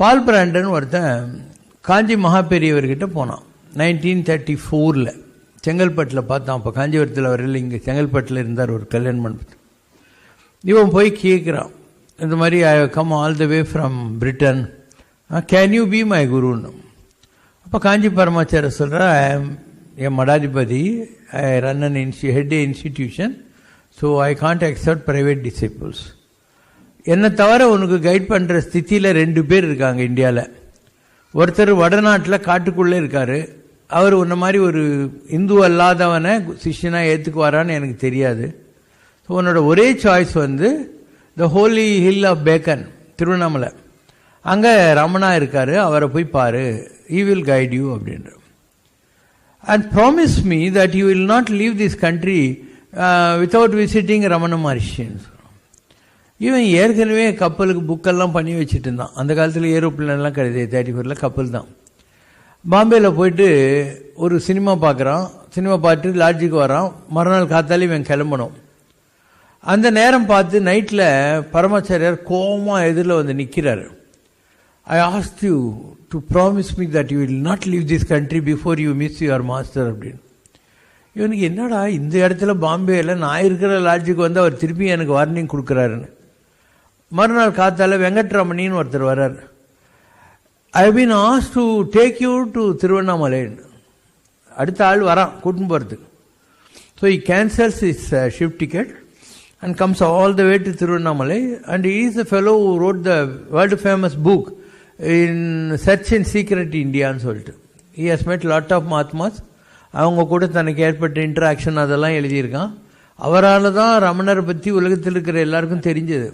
பால் பிராண்டன்னு ஒருத்தன் காஞ்சி மகாபெரியவர்கிட்ட போனான். Nineteen thirty ஃபோரில் செங்கல்பட்டில் பார்த்தான். அப்போ காஞ்சிபுரத்தில் அவர் இங்கே செங்கல்பட்டில் இருந்தார் ஒரு கல்யாண மண்டபத்தில் இவன் போய் கேட்குறான் இந்த மாதிரி I come all the way from Britain can you be my குருன்னு அப்போ காஞ்சி பரமாச்சார ஆம் என் மடாதிபதி. I run an இன்ஸ்டி head institution so I can't accept private disciples என்னை தவிர உனக்கு கைட் பண்ணுற ஸ்தித்தியில் ரெண்டு பேர் இருக்காங்க இந்தியாவில் ஒருத்தர் வடநாட்டில் காட்டுக்குள்ளே இருக்கார். அவர் உன்ன மாதிரி ஒரு இந்து அல்லாதவனை சிஷ்யனாக ஏற்றுக்குவாரான்னு எனக்கு தெரியாது. ஸோ உன்னோட ஒரே சாய்ஸ் வந்து the holy hill of beacon Tiruvannamalai. அங்கே ரமணா இருக்கார். அவரை போய் பாரு. ஈ வில் கைட் யூ அப்படின்ற. And promise me that you will not leave this country without visiting Ramana மஹர்ஷின்னு இவன் ஏற்கனவே கப்பலுக்கு புக்கெல்லாம் பண்ணி வச்சுட்டு இருந்தான். அந்த காலத்தில் ஏரோப்ளேன்லாம் கிடையாது. தேர்ட்டி ஃபோரில் கப்பல் தான். பாம்பேயில் போயிட்டு ஒரு சினிமா பார்க்குறான் சினிமா பார்த்துட்டு லாட்ஜுக்கு வரான். மறுநாள் காத்தாலே இவன் கிளம்பணும். அந்த நேரம் பார்த்து நைட்டில் பரமாச்சாரியார் கோபமாக எதிரில் வந்து நிற்கிறார் I ask you to promise me that you will not leave this country before you miss your master அப்படின்னு. இவனுக்கு என்னடா இந்த இடத்துல பாம்பேயில் நான் இருக்கிற லாட்ஜுக்கு வந்து அவர் திருப்பி எனக்கு வார்னிங் கொடுக்குறாருன்னு. மறுநாள் காத்தால வெங்கட்ரமணின்னு ஒருத்தர் வர்றார். I been ask to take you to திருவண்ணாமலைன்னு அடுத்த ஆள் வரான் கூட்டின்னு போகிறதுக்கு so he cancels his ship ticket and comes all the way to Tiruvannamalai and is the fellow wrote the world famous book in search in secret இந்தியான்னு சொல்லிட்டு. He has met lot of mahatmas அவங்க கூட தனக்கு ஏற்பட்ட interaction அதெல்லாம் எழுதியிருக்கான். அவரால் தான் ரமணரை பற்றி உலகத்தில் இருக்கிற எல்லாருக்கும் தெரிஞ்சது.